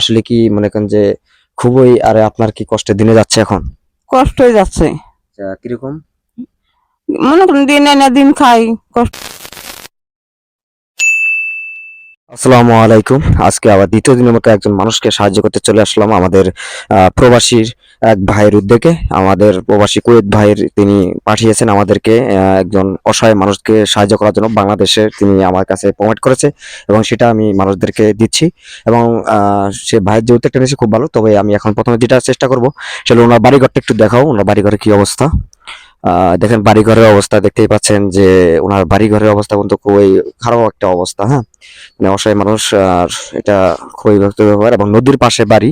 আসলে কি মনে করেন যে খুবই আর আপনার কি কষ্টে দিনে যাচ্ছে এখন? কষ্ট হয়ে যাচ্ছে। আচ্ছা, কীরকম? মনে করেন দিন না দিন খাই কষ্ট। আসসালামু আলাইকুম। আজকে আবার দ্বিতীয় দিনের মতো একজন মানুষকে সাহায্য করতে চলে আসলাম আমাদের আহ, প্রবাসীর এক ভাইয়ের উদ্যোগে আমাদের প্রবাসী কুয়েত ভাইয়ের তিনি পাঠিয়েছেন আমাদেরকে একজন অসহায় মানুষকে সাহায্য করার জন্য বাংলাদেশে তিনি আমার কাছে প্রমোট করেছে এবং সেটা আমি মানুষদেরকে দিচ্ছি এবং সে ভাইয়ের যে উদ্যোগটা নিয়েছে খুব ভালো। তবে আমি এখন প্রথমে যেটা চেষ্টা করব সেটা ওনার বাড়িঘরটা একটু দেখাও, ওনার বাড়িঘরে কি অবস্থা। দেখেন বাড়িঘরের অবস্থা দেখতেই পাচ্ছেন যে ওনার বাড়িঘরের অবস্থা কিন্তু খুবই খারাপ একটা অবস্থা হ্যাঁ? মানে অসহায় মানুষ আর এটা খুবই বিরক্ত ব্যাপার এবং নদীর পাশে বাড়ি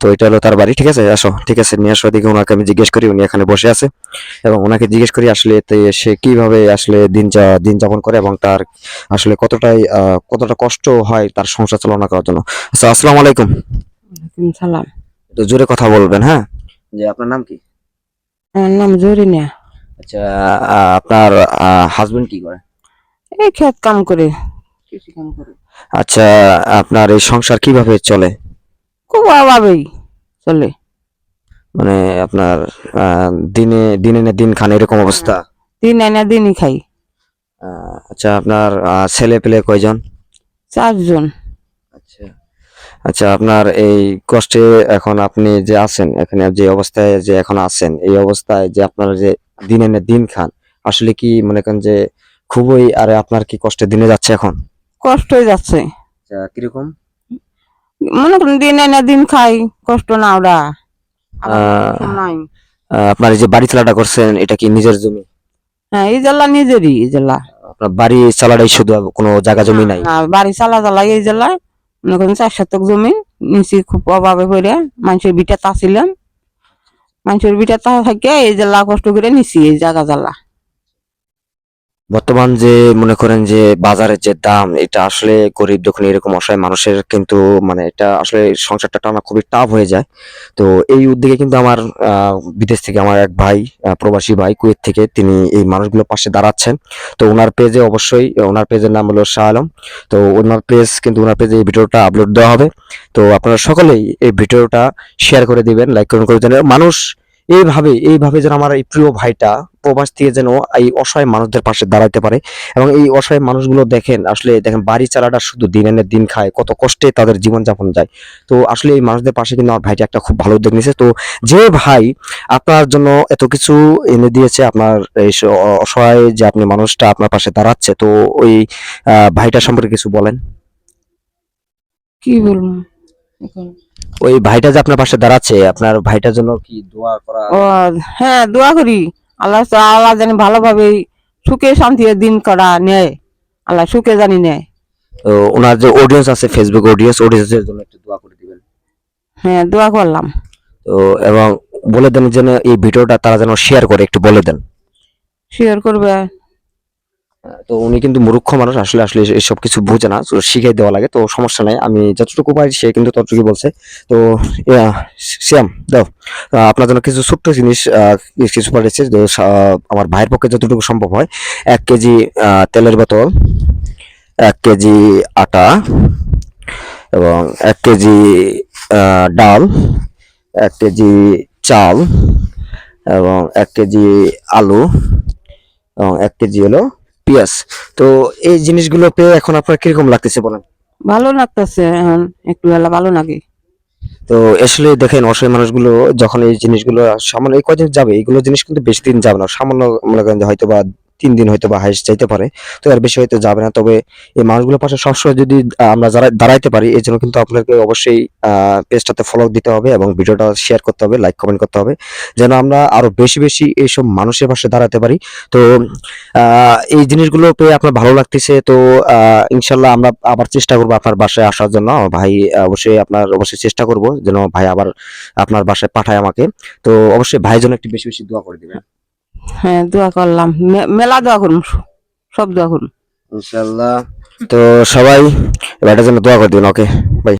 তো এটা হলো তার বাড়ি ঠিক আছে? আসো ঠিক আছে নিয়ে আসো এদিকে ওনাকে আমি জিজ্ঞেস করি উনি এখানে বসে আছে এবং ওনাকে জিজ্ঞেস করি আসলে সে কীভাবে আসলে দিন যা দিন যাপন করে এবং তার আসলে কতটাই কতটা কষ্ট হয় তার সংসার চালনা করার জন্য। আচ্ছা আসসালামু আলাইকুম। সালাম। জোরে কথা বলবেন হ্যাঁ? যে আপনার নাম কি? আমার নাম জরিনা। আচ্ছা আপনার হাজবেন্ড কি করে? এই ক্ষেত কাম করে। কৃষি কাম করে। আচ্ছা আপনার এই সংসার কীভাবে চলে? খুব অভাবেই চলে। মানে আপনার দিনে দিনে না দিন খান এরকম অবস্থা? দিন এনে দিনই খাই। আচ্ছা আপনার ছেলে পেলে কয়জন? চারজন। আচ্ছা আচ্ছা আপনার এই কষ্টে এখন আপনি যে আছেন এখানে যে অবস্থায় যে এখন আছেন এই অবস্থায় যে আপনার যে দিনে না দিন খান। আসলে কি মনে করেন যে খুবই আরে আপনার কি কষ্টে দিনে যাচ্ছে এখন? কষ্ট হয়ে যাচ্ছে। আচ্ছা কীরকম? মনে করুন দিন এনে দিন খাই কষ্ট না ওরা। আপনার এই যে বাড়ি চালাটা করছেন এটা কি নিজের জমি? হ্যাঁ এই জেলা নিজেরই এই জেলা। আপনার বাড়ি চালাটাই শুধু কোনো জায়গা জমি নাই? বাড়ি চালা চালা এই জেলায় মনে করেন চার শতক জমি নিচে খুব অভাবে পড়ে মানুষের বিটা তাছিলাম মানুষের বিটা তা থাকে এই জেলা কষ্ট করে নিছি এই জায়গা জ্বালা বর্তমান যে মনে করেন যে বাজারের যে দাম, এটা আসলে গরিব দুঃখী এরকম অসহায় মানুষের কিন্তু মানে এটা আসলে সংসারটা টানা খুবই টাফ হয়ে যায়। তো এই উদ্যোগে কিন্তু আমার বিদেশ থেকে আমার এক ভাই প্রবাসী ভাই কুয়েত থেকে তিনি এই মানুষগুলোর পাশে দাঁড়াচ্ছেন। তো ওনার পেজে অবশ্যই, ওনার পেজের নাম হলো শাহ আলম। তো ওনার পেজ কিন্তু ওনার পেজে এই ভিডিওটা আপলোড দেওয়া হবে। তো আপনারা সকলেই এই ভিডিওটা শেয়ার করে দিবেন লাইক করুন করে মানুষ এইভাবে এইভাবে যেন আমার এই প্রিয় ভাইটা প্রবাস থেকে যেন এই অসহায় মানুষদের পাশে দাঁড়াতে পারে। এবং এই অসহায় মানুষগুলো দেখেন আসলে দেখেন বাড়ি চালাটা শুধু দিন এনে দিন খায় কত কষ্টে তাদের জীবনযাপন যায়। তো আসলে এই মানুষদের পাশে কিন্তু আমার ভাইটা একটা খুব ভালো উদ্যোগ নিয়েছে। তো যে ভাই আপনার জন্য এত কিছু এনে দিয়েছে আপনার এই অসহায় যে আপনি মানুষটা আপনার পাশে দাঁড়াচ্ছে তো ওই ভাইটা সম্পর্কে কিছু বলেন। কি বলব? এখন? ওই ভাইটা যে আপনার পাশে দাঁড়াচ্ছে আপনার ভাইটার জন্য কি দোয়া করা? হ্যাঁ দোয়া করি। আল্লাহ আল্লাহ জানি ভালোভাবে সুখে শান্তিতে দিন করা নেয়। আল্লাহ সুখে জানি নেয়। তো ওনার যে অডিয়েন্স আছে ফেসবুক অডিয়েন্স অডিয়েন্সের জন্য একটু দোয়া করে দিবেন। হ্যাঁ দোয়া করলাম। তো এবং বলে দেন যেন এই ভিডিওটা তারা যেন শেয়ার করে একটু বলে দেন। শেয়ার করবে। তো উনি কিন্তু মূর্খ মানুষ, আসলে আসলে এসব কিছু বুঝে না, তো শিখাই দেওয়া লাগে, তো সমস্যা নাই, আমি যতটুকু পারি সে কিন্তু ততটুকু বলছে। তো শ্যাম, দাও আপনার জন্য কিছু ছোট্ট জিনিস কিছু পাঠিয়েছে আমার ভাইয়ের পক্ষে যতটুকু সম্ভব হয়, এক কেজি তেলের বোতল, এক কেজি আটা এবং এক কেজি ডাল, এক কেজি চাল এবং এক কেজি আলু এবং এক কেজি হলো পেঁয়াজ। তো এই জিনিসগুলো পেয়ে এখন আপনার কীরকম লাগতেছে বলেন? ভালো লাগতেছে এখন একটু বেলা ভালো লাগে। তো আসলে দেখেন অসহায় মানুষগুলো যখন এই জিনিসগুলো সামান্য এই কদিন যাবে এগুলো জিনিস কিন্তু বেশি দিন যাবে না। সামান্য মনে করেন হয়তো বা তিন দিন হয়তো বা হাইস যাইতে পারে। তো এর বেশি হয়তো যাবে না। তবে এই মানুষগুলোর পাশে সবসময় যদি আমরা যারা, দাঁড়াইতে পারি এই জন্য কিন্তু আপনাকে অবশ্যই পেজটাতে ফলো দিতে হবে এবং ভিডিওটা শেয়ার করতে হবে লাইক কমেন্ট করতে হবে, যেন আমরা আরও বেশি বেশি এইসব মানুষের পাশে দাঁড়াতে পারি। তো এই জিনিসগুলো পেয়ে আপনার ভালো লাগতেছে। তো ইনশাল্লাহ আমরা আবার চেষ্টা করব আপনার বাসায় আসার জন্য। ভাই অবশ্যই আপনার, অবশ্যই চেষ্টা করব যেন ভাই আবার আপনার বাসায় পাঠায় আমাকে। তো, অবশ্যই ভাইয়ের জন্য একটু বেশি বেশি দোয়া করে দিবেন। হ্যাঁ দোয়া করলাম। মেলা দোয়া করুন, সব দোয়া করুন। ইনশাল্লাহ তো সবাই ভাইটার জন্য দোয়া করে দিন, ওকে? বাই